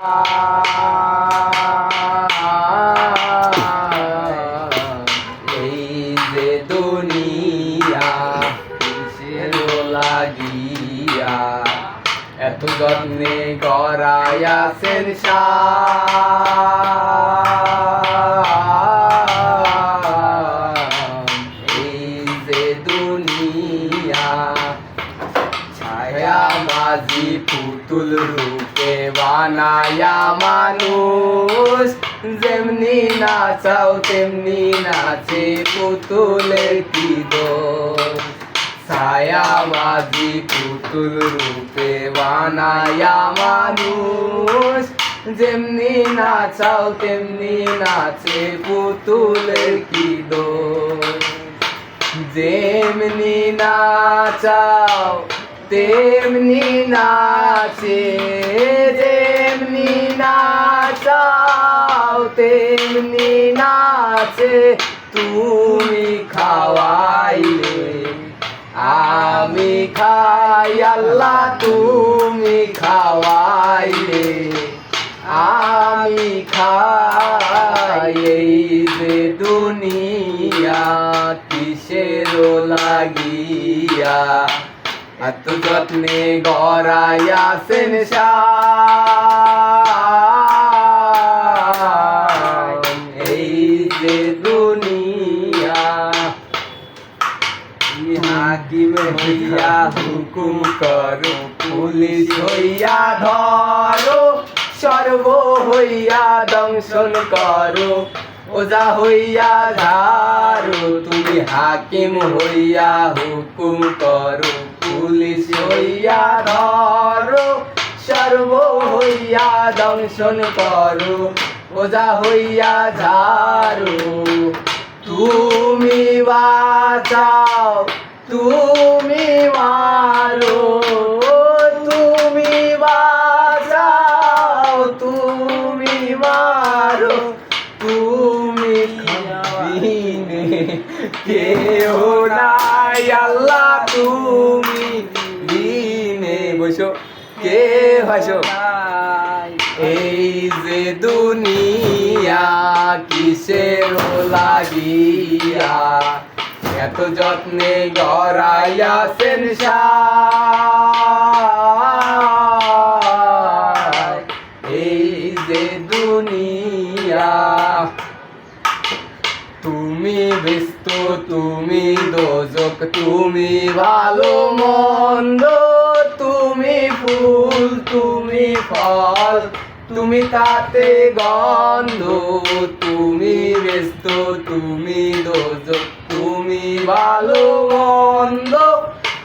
এই যে লাগিয়া? এত যত্নে গড়াইয়াছেন এই যে দুনিয়া ছায়া মাঝি পুতুল রূপে বানায়া মানুষ যেমনি নাচাও তেমনি নাচে পুতুলের কি দোষ ছায়া মাঝি পুতুল রূপে বানায়া মানুষ যেমনি নাচাও তেমনি নাচে পুতুলের কি দোষ যেমনি নাচাও তেমনি নাচে যেমনি নাচাও তেমনি নাচে, তুমি খাওয়াইলে, আমি খাই আল্লাহ, তুমি খাওয়াইলে, আমি খাই এই যে দুনিয়া কিসের লাগিয়া এত যত্নে গড়াইয়াছেন এই যে দুনিয়া হাকিম হইয়া হুকুম করো? পুলিশ হইয়া ধরো, সর্ব হইয়া দংশন করো। ওজা হইয়া ধারো তুমি হাকিম হইয়া হুকুম করো। পুলিশ হইয়া ধরো, সর্ব হইয়া দংশন করো ওজা হইয়া ঝাড়ো তুমি বাঁচাও, তুমি মারো তুমি বাঁচাও, তুমি মারো। তুমি বিনে কেউ বসো কে বসো এই যে দুনিয়া কিসের লাগিয়া? এত যত্নে গড়াইয়াছেন। এই যে দুনিয়া, তুমি ব্যস্ত, তুমি দোজক, তুমি ভালো মন্দ। তুমি ফল, তুমি তাতে গন্ধ, তুমি ব্যস্ত, তুমি দোজক তুমি ভালো, মন্দ,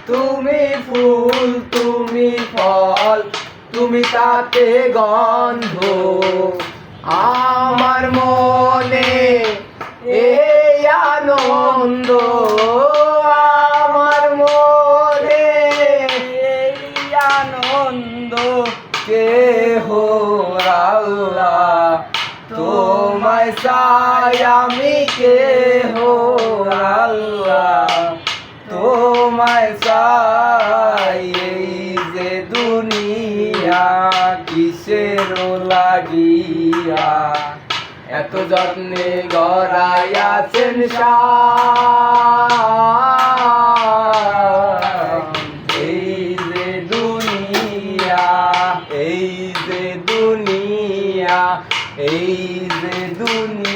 তুমি ফুল, তুমি ফল, তুমি তাতে গন্ধ। আমার মনে এই আনন্দ, আমার মনে এই আনন্দ। কে হো আল্লাহ? তোমায় চাই কে হো আল্লাহ? তোমায় চাই এই যে দুনিয়া কিসের লাগিয়া? এত যত্নে গড়াইয়াছেন সাই। এই যে দুনিয়া এই যে দুনিয়া